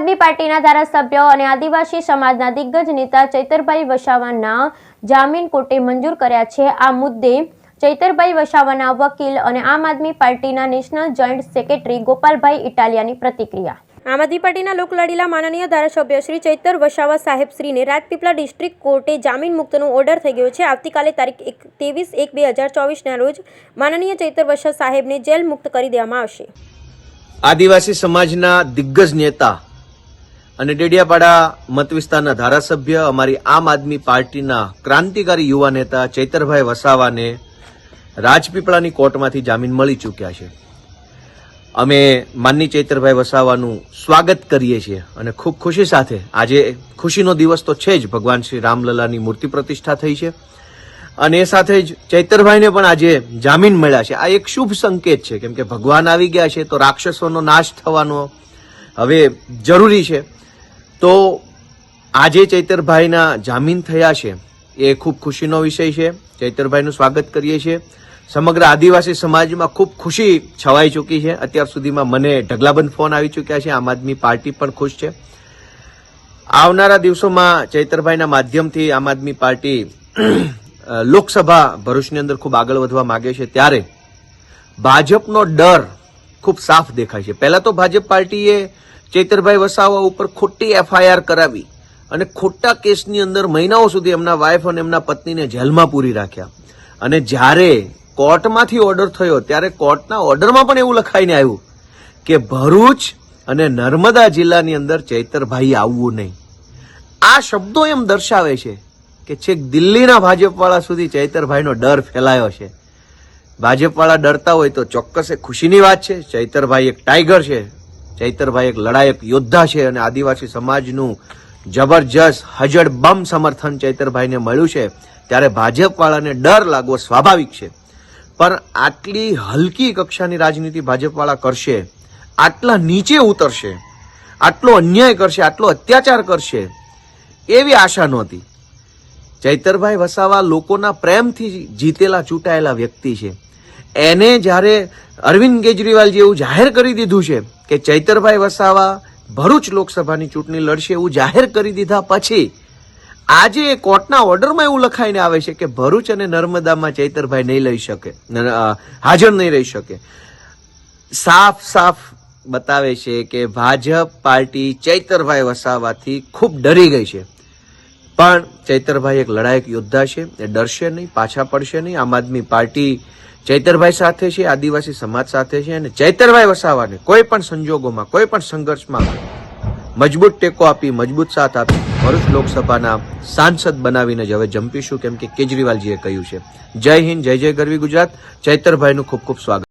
આદમી પાર્ટીના ધારાસભ્ય અને આદિવાસી સમાજના દિગ્ગજ નેતા ચૈતરભાઈ વસાવાના જામીન કોર્ટે મંજૂર કર્યા છે. આ મુદ્દે ચૈતરભાઈ વસાવાના વકીલ અને આમ આદમી પાર્ટીના નેશનલ જોઈન્ટ સેક્રેટરી ગોપાલભાઈ ઇટાલિયાની પ્રતિક્રિયા. આમ આદમી પાર્ટીના લોકલાડીલા માનનીય ધારાસભ્ય શ્રી ચૈતર વસાવા સાહેબ શ્રીને રાજપીપળા ડિસ્ટ્રિક્ટ કોર્ટે જામીન મુક્તનો ઓર્ડર થઈ ગયો છે. આવતીકાલે તારીખ એક ત્રેવીસ એક બે હજાર ચોવીસના રોજ માનનીય ચૈતર વસા સાહેબને જેલ મુક્ત કરી દેવામાં આવશે. આદિવાસી સમાજના દિગ્ગજ નેતા અને ડેડિયાપાડા મત વિસ્તારના ધારાસભ્ય અમારી આમ આદમી પાર્ટીના ક્રાંતિકારી યુવા નેતા ચૈતરભાઈ વસાવાને રાજપીપળાની કોર્ટમાંથી જામીન મળી ચૂક્યા છે. અમે માનની ચૈતરભાઈ વસાવાનું સ્વાગત કરીએ છીએ અને ખૂબ ખુશી સાથે, આજે ખુશીનો દિવસ તો છે જ, ભગવાન શ્રી રામલલાની મૂર્તિ પ્રતિષ્ઠા થઈ છે. અને એ સાથે જ ચૈતરભાઈને પણ આજે જામીન મળ્યા છે. આ એક શુભ સંકેત છે, કેમ કે ભગવાન આવી ગયા છે તો રાક્ષસોનો નાશ થવાનો હવે જરૂરી છે. તો આજે ચૈતરભાઈના જામીન થયા છે. એ ખૂબ ખુશીનો વિષય છે. ચૈતરભાઈનું સ્વાગત કરીએ છીએ. સમગ્ર આદિવાસી સમાજમાં ખૂબ ખુશી છવાઈ ચૂકી છે. અત્યાર સુધીમાં મને ઢગલાબંધ ફોન આવી ચૂક્યા છે. આમ આદમી પાર્ટી પણ ખુશ છે. આવનારા દિવસોમાં ચૈતરભાઈના માધ્યમથી આમ આદમી પાર્ટી લોકસભા ભરૂચની અંદર ખૂબ આગળ વધવા માંગે છે. ત્યારે ભાજપનો ડર ખૂબ સાફ દેખાય છે. પહેલા તો ભાજપ પાર્ટીએ ચૈતરભાઈ વસાવા ઉપર ખોટી એફઆઈઆર કરાવી અને ખોટા કેસની અંદર મહિનાઓ સુધી એમના વાઇફ અને એમના પત્નીને જેલમાં પૂરી રાખ્યા. અને જ્યારે કોર્ટમાંથી ઓર્ડર થયો, ત્યારે કોર્ટના ઓર્ડરમાં પણ એવું લખાઈને આવ્યું કે ભરૂચ અને નર્મદા જિલ્લાની અંદર ચૈતરભાઈ આવવું નહીં. આ શબ્દો એમ દર્શાવે છે કે છેક દિલ્હીના ભાજપવાળા સુધી ચૈતરભાઈનો ડર ફેલાયો છે. ભાજપવાળા ડરતા હોય તો ચોક્કસ એ ખુશીની વાત છે. ચૈતરભાઈ એક ટાઈગર છે. ચૈતરભાઈ એક લડાયક યોદ્ધા છે અને આદિવાસી સમાજનું જબરજસ્ત હજડ બમ સમર્થન ચૈતરભાઈને મળ્યું છે, ત્યારે ભાજપવાળાને ડર લાગવો સ્વાભાવિક છે. પણ આટલી હલકી કક્ષાની રાજનીતિ ભાજપવાળા કરશે, આટલા નીચે ઉતરશે, આટલો અન્યાય કરશે, આટલો અત્યાચાર કરશે, એવી આશા નહોતી. ચૈતરભાઈ વસાવા લોકોના પ્રેમથી જીતેલા, ચૂંટાયેલા વ્યક્તિ છે. એને જ્યારે અરવિંદ કેજરીવાલ જેવું જાહેર કરી દીધું છે કે ચૈતરભાઈ વસાવા ભરૂચ લોકસભાની ચૂંટણી લડશે એવું જાહેર કરી દીધા પછી આજે કોર્ટના ઓર્ડરમાં એવું લખાઈને આવે છે કે ભરૂચ અને નર્મદામાં ચૈતરભાઈ નહીં લઈ શકે હાજર નહીં રહી શકે. સાફ સાફ બતાવે છે કે ભાજપ પાર્ટી ચૈતરભાઈ વસાવાથી ખૂબ ડરી ગઈ છે. પણ ચૈતરભાઈ એક લડાયક યોદ્ધા છે, એ ડરશે નહીં, પાછા પડશે નહીં. આમ આદમી પાર્ટી ચૈતરભાઈ સાથે છે, આદિવાસી સમાજ સાથે છે અને ચૈતરભાઈ વસાવાને કોઈ પણ સંજોગોમાં, કોઈ પણ સંઘર્ષમાં મજબૂત ટેકો આપી, મજબૂત સાથ આપી ભરૂચ લોકસભાના સાંસદ બનાવીને જ હવે જંપીશું, કેમ કે કેજરીવાલજીએ કહ્યું છે. જય હિન્દ, જય જય ગરવી ગુજરાત. ચૈતરભાઈનું ખૂબ ખૂબ સ્વાગત.